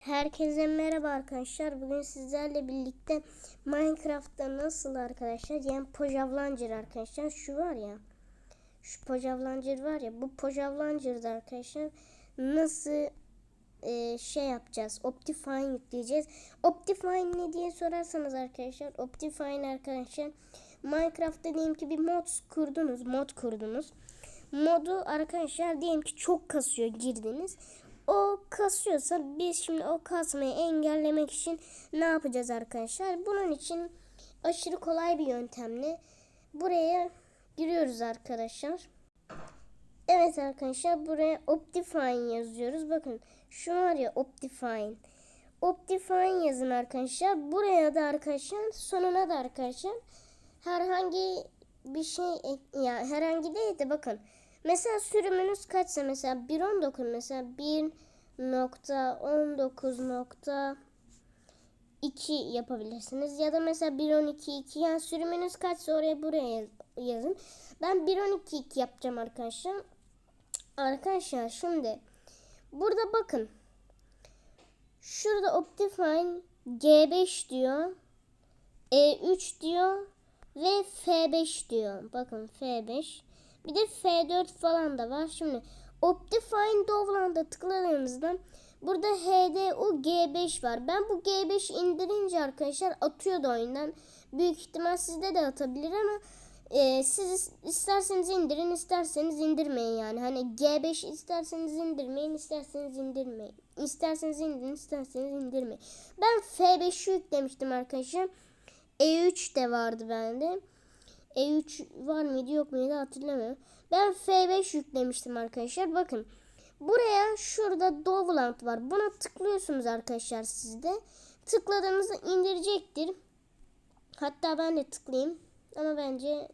Herkese merhaba arkadaşlar. Bugün sizlerle birlikte Minecraft'ta nasıl arkadaşlar yani Pojavlanger arkadaşlar şu var ya şu Pojavlanger var ya bu Pojavlanger'da arkadaşlar nasıl e, şey yapacağız Optifine yükleyeceğiz. Optifine ne diye sorarsanız arkadaşlar Optifine arkadaşlar Minecraft'ta diyelim ki bir mod kurdunuz mod kurdunuz modu arkadaşlar diyelim ki çok kasıyor girdiniz. O kasıyorsa biz şimdi o kasmayı engellemek için ne yapacağız arkadaşlar? Bunun için aşırı kolay bir yöntemle buraya giriyoruz arkadaşlar. Evet arkadaşlar buraya Optifine yazıyoruz. Bakın şu var ya Optifine. Optifine yazın arkadaşlar. Buraya da arkadaşlar sonuna da arkadaşlar herhangi bir şey ek- ya herhangi değil de bakın Mesela sürümünüz kaçsa mesela 1.19 mesela 1.19.2 yapabilirsiniz. Ya da mesela 1.12.2 yani sürümünüz kaçsa oraya buraya yaz- yazın. Ben 1.12.2 yapacağım arkadaşlar. Arkadaşlar şimdi burada bakın. Şurada Optifine G5 diyor. E3 diyor ve F5 diyor. Bakın F5. Bir de F4 falan da var. Şimdi Optifine Dovland'a tıkladığınızda burada HDU G5 var. Ben bu G5 indirince arkadaşlar atıyordu oyundan. Büyük ihtimal sizde de atabilir ama e, siz isterseniz indirin isterseniz indirmeyin yani. Hani G5 isterseniz indirmeyin isterseniz indirmeyin. İsterseniz indirin isterseniz indirmeyin. Ben F5'i yüklemiştim arkadaşlar. E3 de vardı bende. E3 var mıydı yok muydu hatırlamıyorum. Ben F5 yüklemiştim arkadaşlar. Bakın buraya şurada Dovland var. Buna tıklıyorsunuz arkadaşlar sizde. Tıkladığınızda indirecektir. Hatta ben de tıklayayım. Ama bence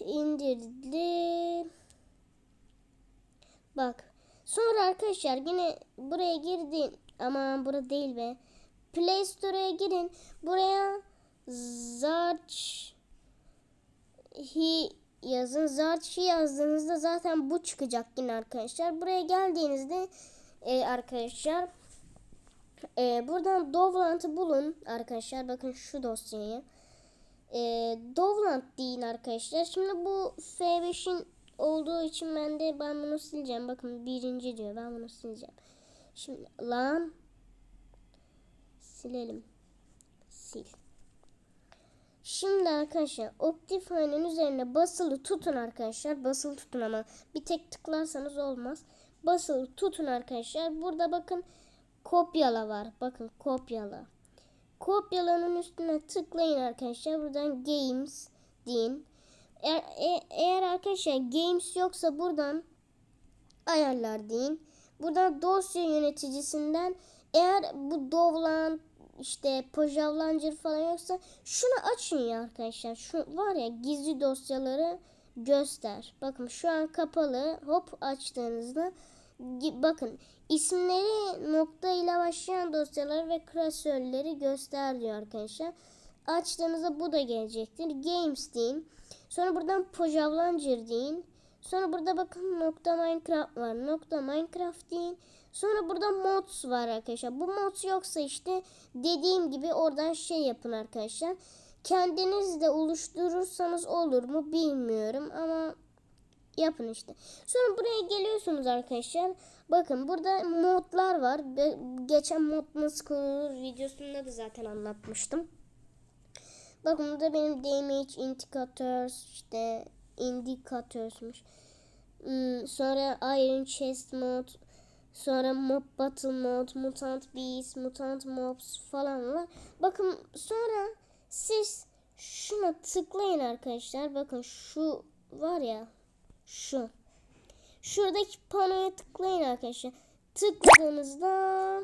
indirdi. Bak. Sonra arkadaşlar yine buraya girdi. Aman bura değil be. Play Store'a girin. Buraya Zarch hi yazın. Zarchi yazdığınızda zaten bu çıkacak yine arkadaşlar. Buraya geldiğinizde e, arkadaşlar e, buradan Dovland'ı bulun arkadaşlar. Bakın şu dosyayı. E, Dovland deyin arkadaşlar. Şimdi bu F5'in olduğu için ben de ben bunu sileceğim. Bakın birinci diyor. Ben bunu sileceğim. Şimdi lan silelim. Sil. Şimdi arkadaşlar Optifine'ın üzerine basılı tutun arkadaşlar. Basılı tutun ama bir tek tıklarsanız olmaz. Basılı tutun arkadaşlar. Burada bakın kopyala var. Bakın kopyala. Kopyalanın üstüne tıklayın arkadaşlar. Buradan games deyin. Eğer, e- eğer arkadaşlar games yoksa buradan ayarlar deyin. Buradan dosya yöneticisinden eğer bu Dovlan işte Pojavlanger falan yoksa şunu açın ya arkadaşlar. Şu var ya gizli dosyaları göster. Bakın şu an kapalı. Hop açtığınızda bakın isimleri nokta ile başlayan dosyaları ve klasörleri göster diyor arkadaşlar. Açtığınızda bu da gelecektir. Games deyin. Sonra buradan Pojavlanger deyin. Sonra burada bakın nokta Minecraft var. Nokta Minecraft deyin. Sonra burada mods var arkadaşlar. Bu mods yoksa işte dediğim gibi oradan şey yapın arkadaşlar. Kendiniz de oluşturursanız olur mu bilmiyorum ama yapın işte. Sonra buraya geliyorsunuz arkadaşlar. Bakın burada modlar var. Geçen mod nasıl kurulur videosunda da zaten anlatmıştım. Bakın burada benim damage indicators işte indicatorsmuş. Hmm, sonra iron chest mod, sonra mob battle mod, mutant beast, mutant mobs falan var. Bakın sonra siz şuna tıklayın arkadaşlar. Bakın şu var ya şu. Şuradaki panoya tıklayın arkadaşlar. Tıkladığınızda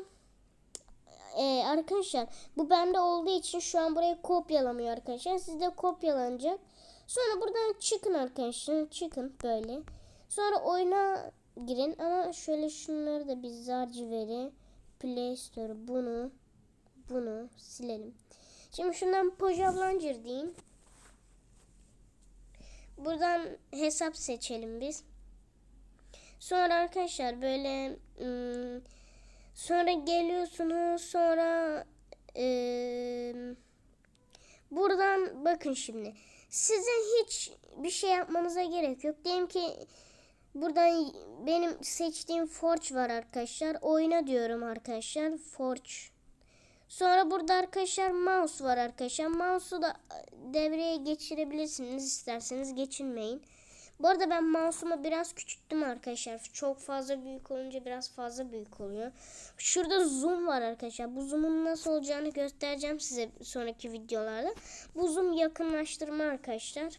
ee, arkadaşlar bu bende olduğu için şu an buraya kopyalamıyor arkadaşlar. Sizde kopyalanacak. Sonra buradan çıkın arkadaşlar. Çıkın böyle. Sonra oyuna girin ama şöyle şunları da bir zarcı veri. Play Store bunu bunu silelim. Şimdi şundan Pojavlanger diyeyim. Buradan hesap seçelim biz. Sonra arkadaşlar böyle ım, Sonra geliyorsunuz sonra eee, buradan bakın şimdi. Sizin hiç bir şey yapmanıza gerek yok. Diyelim ki buradan benim seçtiğim Forge var arkadaşlar. Oyna diyorum arkadaşlar. Forge. Sonra burada arkadaşlar mouse var arkadaşlar. Mouse'u da devreye geçirebilirsiniz isterseniz geçinmeyin. Bu arada ben mouse'umu biraz küçülttüm arkadaşlar. Çok fazla büyük olunca biraz fazla büyük oluyor. Şurada zoom var arkadaşlar. Bu zoom'un nasıl olacağını göstereceğim size sonraki videolarda. Bu zoom yakınlaştırma arkadaşlar.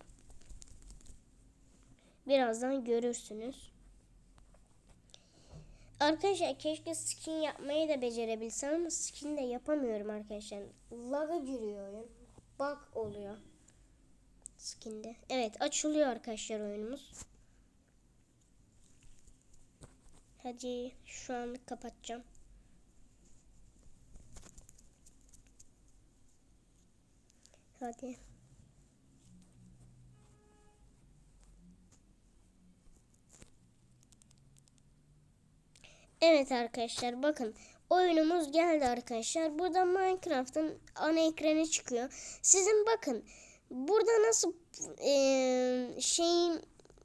Birazdan görürsünüz. Arkadaşlar keşke skin yapmayı da becerebilsem ama skin de yapamıyorum arkadaşlar. Lag'a giriyor oyun. Bug oluyor. Skin'de. Evet açılıyor arkadaşlar oyunumuz. Hadi şu anlık kapatacağım. Hadi. Evet arkadaşlar bakın oyunumuz geldi arkadaşlar. Burada Minecraft'ın ana ekranı çıkıyor. Sizin bakın burada nasıl eee, şeyin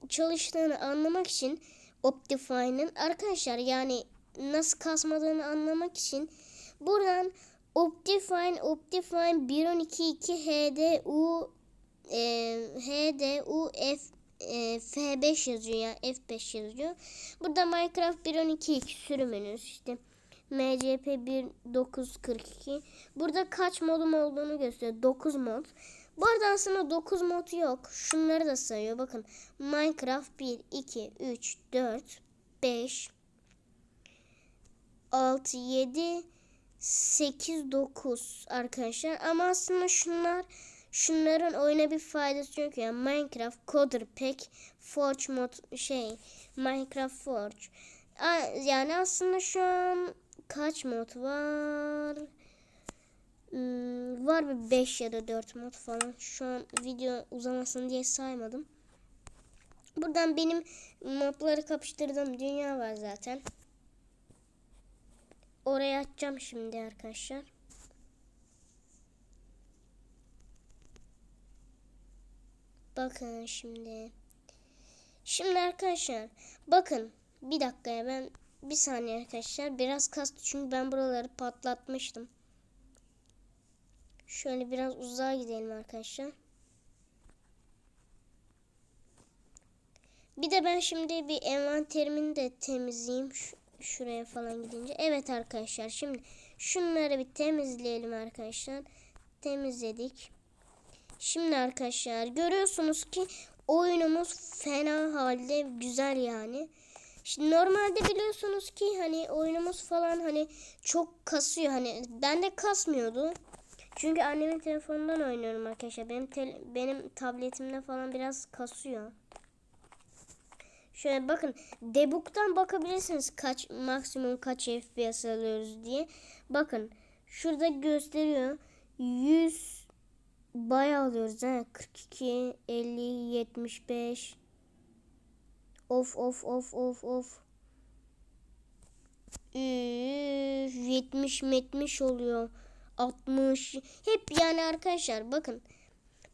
çalıştığını anlamak için Optifine'ın arkadaşlar yani nasıl kasmadığını anlamak için buradan Optifine Optifine 1.12.2 HDU e, HDU F e, F5 yazıyor ya F5 yazıyor. Burada Minecraft 1.12.2 sürümünüz işte MCP 1942. Burada kaç modum olduğunu gösteriyor. 9 mod. Bu arada aslında 9 mod yok. Şunları da sayıyor. Bakın Minecraft 1, 2, 3, 4, 5, 6, 7, 8, 9 arkadaşlar. Ama aslında şunlar şunların oyuna bir faydası yok ya. Minecraft Coder Pack Forge mod şey Minecraft Forge. Yani aslında şu an kaç mod var? Hmm, var bir 5 ya da 4 mod falan. Şu an video uzamasın diye saymadım. Buradan benim modları kapıştırdığım dünya var zaten. Oraya açacağım şimdi arkadaşlar. Bakın şimdi. Şimdi arkadaşlar bakın bir dakikaya ben bir saniye arkadaşlar biraz kastı çünkü ben buraları patlatmıştım. Şöyle biraz uzağa gidelim arkadaşlar. Bir de ben şimdi bir envanterimi de temizleyeyim. Ş- şuraya falan gidince. Evet arkadaşlar şimdi şunları bir temizleyelim arkadaşlar. Temizledik. Şimdi arkadaşlar görüyorsunuz ki oyunumuz fena halde güzel yani. Şimdi normalde biliyorsunuz ki hani oyunumuz falan hani çok kasıyor. Hani bende kasmıyordu. Çünkü annemin telefonundan oynuyorum arkadaşlar. Benim tel- benim tabletimde falan biraz kasıyor. Şöyle bakın debug'dan bakabilirsiniz kaç maksimum kaç FPS alıyoruz diye. Bakın şurada gösteriyor. 100 bayağı alıyoruz ha. 42, 50, 75. Of of of of of. Üf, 70 metmiş oluyor. 60. Hep yani arkadaşlar bakın.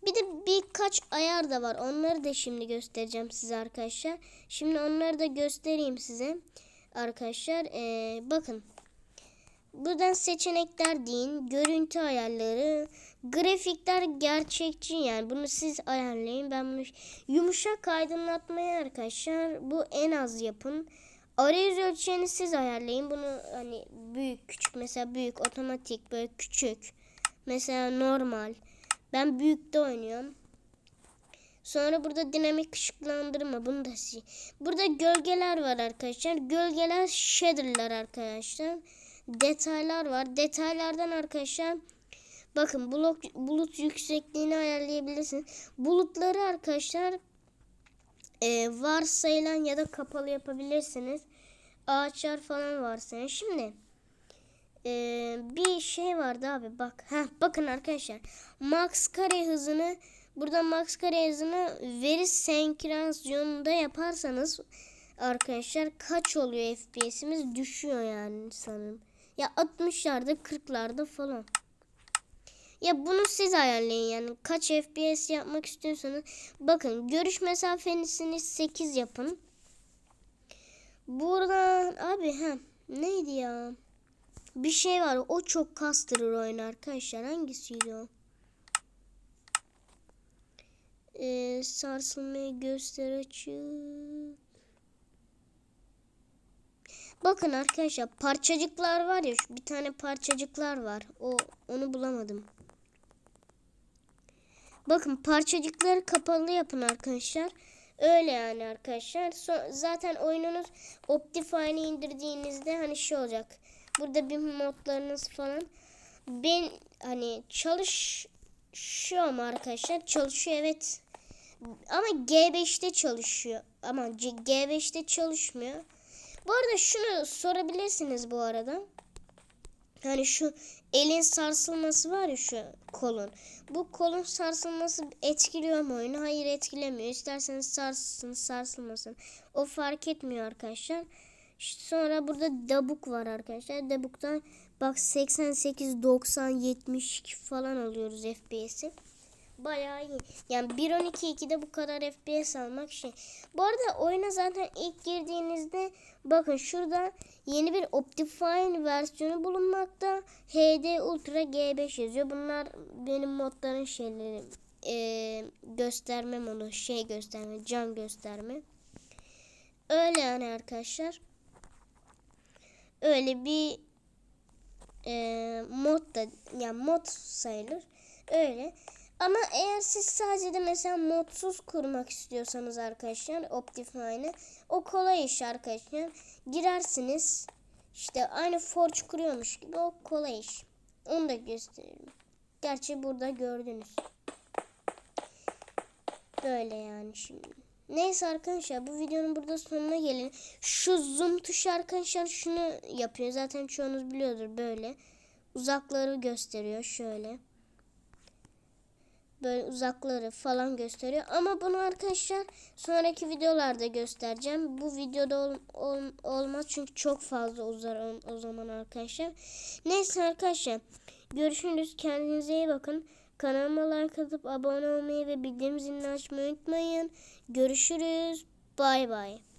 Bir de birkaç ayar da var. Onları da şimdi göstereceğim size arkadaşlar. Şimdi onları da göstereyim size. Arkadaşlar ee, bakın. Buradan seçenekler deyin. Görüntü ayarları. Grafikler gerçekçi yani. Bunu siz ayarlayın. Ben bunu yumuşak aydınlatmayı arkadaşlar bu en az yapın. Arayüz ölçeğini siz ayarlayın. Bunu hani büyük küçük mesela büyük otomatik böyle küçük. Mesela normal. Ben büyükte oynuyorum. Sonra burada dinamik ışıklandırma. Bunu da. Burada gölgeler var arkadaşlar. Gölgeler shader'lar arkadaşlar. Detaylar var. Detaylardan arkadaşlar bakın bulut, bulut yüksekliğini ayarlayabilirsiniz. Bulutları arkadaşlar e, varsayılan ya da kapalı yapabilirsiniz. Ağaçlar falan varsayın. Şimdi e, bir şey vardı abi bak. Heh, bakın arkadaşlar. Max kare hızını burada max kare hızını veri senkronizasyonunda yaparsanız arkadaşlar kaç oluyor FPS'imiz düşüyor yani sanırım. Ya 60'larda 40'larda falan. Ya bunu siz ayarlayın yani kaç FPS yapmak istiyorsanız. Bakın görüş mesafenizi 8 yapın. Buradan abi ha neydi ya? Bir şey var o çok kastırır oyunu arkadaşlar. Hangisiydi o? Ee, sarsılmayı göster açık. Bakın arkadaşlar parçacıklar var ya bir tane parçacıklar var. O onu bulamadım. Bakın parçacıkları kapalı yapın arkadaşlar. Öyle yani arkadaşlar. So- zaten oyununuz Optifine'i indirdiğinizde hani şey olacak. Burada bir modlarınız falan. Ben hani çalışıyor mu arkadaşlar? Çalışıyor evet. Ama G5'te çalışıyor. Ama C- G5'te çalışmıyor. Bu arada şunu sorabilirsiniz bu arada. Hani şu elin sarsılması var ya şu kolun. Bu kolun sarsılması etkiliyor mu oyunu? Hayır etkilemiyor. İsterseniz sarsılsın sarsılmasın. O fark etmiyor arkadaşlar. Sonra burada dabuk var arkadaşlar. Dabuktan bak 88, 90, 72 falan alıyoruz FPS'i. Bayağı iyi. Yani 1.12.2'de bu kadar FPS almak şey. Bu arada oyuna zaten ilk girdiğinizde bakın şurada yeni bir Optifine versiyonu bulunmakta. HD Ultra G5 yazıyor. Bunlar benim modların şeyleri. Ee, gösterme modu. Şey gösterme. Can gösterme. Öyle yani arkadaşlar. Öyle bir e, mod da yani mod sayılır. Öyle. Ama eğer siz sadece de mesela modsuz kurmak istiyorsanız arkadaşlar Optifine'ı o kolay iş arkadaşlar. Girersiniz işte aynı Forge kuruyormuş gibi o kolay iş. Onu da gösteririm. Gerçi burada gördünüz. Böyle yani şimdi. Neyse arkadaşlar bu videonun burada sonuna gelin. Şu zoom tuşu arkadaşlar şunu yapıyor. Zaten çoğunuz biliyordur böyle. Uzakları gösteriyor şöyle böyle uzakları falan gösteriyor. Ama bunu arkadaşlar sonraki videolarda göstereceğim. Bu videoda ol, ol, olmaz çünkü çok fazla uzar o, o zaman arkadaşlar. Neyse arkadaşlar görüşürüz. Kendinize iyi bakın. Kanalıma like atıp abone olmayı ve bildirim zilini açmayı unutmayın. Görüşürüz. Bay bay.